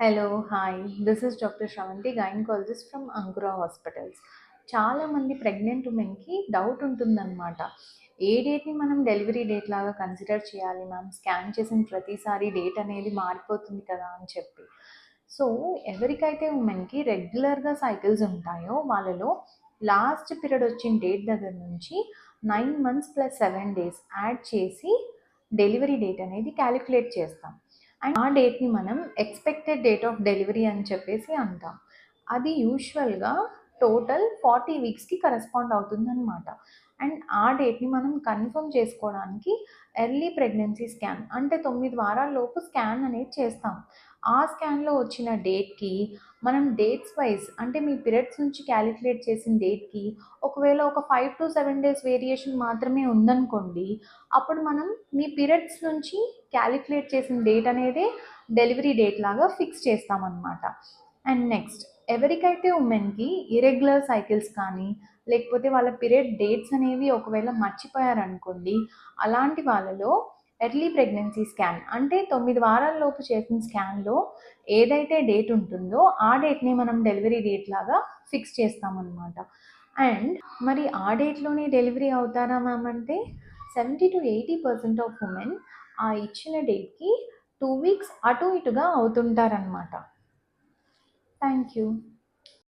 Hello hi this is doctor Shravanthi gynaecologist from Ankura hospitals చాలామంది pregnant ఉమెన్కి doubt ఉంటుందన్నమాట. ఏ డేట్ని మనం డెలివరీ డేట్ లాగా కన్సిడర్ చేయాలి మ్యామ్ స్కాన్ చేసిన ప్రతిసారి డేట్ అనేది మారిపోతుంది కదా అని చెప్పి. సో ఎవరికైతే ఉమెన్కి రెగ్యులర్గా సైకిల్స్ ఉంటాయో వాళ్ళలో లాస్ట్ పీరియడ్ వచ్చిన డేట్ దగ్గర నుంచి nine months plus seven days add చేసి డెలివరీ డేట్ అనేది క్యాలిక్యులేట్ చేస్తాం. అండ్ ఆ డేట్ని మనం ఎక్స్పెక్టెడ్ డేట్ ఆఫ్ డెలివరీ అని చెప్పేసి అంటాం. అది యూజువల్గా టోటల్ ఫార్టీ వీక్స్కి కరెస్పాండ్ అవుతుందన్నమాట. అండ్ ఆ డేట్ని మనం కన్ఫర్మ్ చేసుకోవడానికి ఎర్లీ ప్రెగ్నెన్సీ స్కాన్ అంటే తొమ్మిది వారాల లోపు స్కాన్ అనేది చేస్తాం. ఆ స్కాన్లో వచ్చిన డేట్కి మనం డేట్స్ వైజ్ అంటే మీ పీరియడ్స్ నుంచి క్యాలిక్యులేట్ చేసిన డేట్కి ఒకవేళ ఒక five to seven days variation మాత్రమే ఉందనుకోండి అప్పుడు మనం మీ పీరియడ్స్ నుంచి క్యాలిక్యులేట్ చేసిన డేట్ అనేది డెలివరీ డేట్ లాగా ఫిక్స్ చేస్తామన్నమాట. అండ్ నెక్స్ట్ ఎవరికైతే ఉమెన్కి ఇరెగ్యులర్ సైకిల్స్ కానీ లేకపోతే వాళ్ళ పీరియడ్ డేట్స్ అనేవి ఒకవేళ మర్చిపోయారనుకోండి అలాంటి వాళ్ళలో ఎర్లీ ప్రెగ్నెన్సీ స్కాన్ అంటే తొమ్మిది వారాల లోపు చేసిన స్కాన్లో ఏదైతే డేట్ ఉంటుందో ఆ డేట్ని మనం డెలివరీ డేట్ లాగా ఫిక్స్ చేస్తామన్నమాట. అండ్ మరి ఆ డేట్లోనే డెలివరీ అవుతారా మ్యామ్ అంటే seventy to eighty percent of women ఆ ఇచ్చిన డేట్కి టూ వీక్స్ అటు ఇటుగా అవుతుంటారనమాట థ్యాంక్ యూ.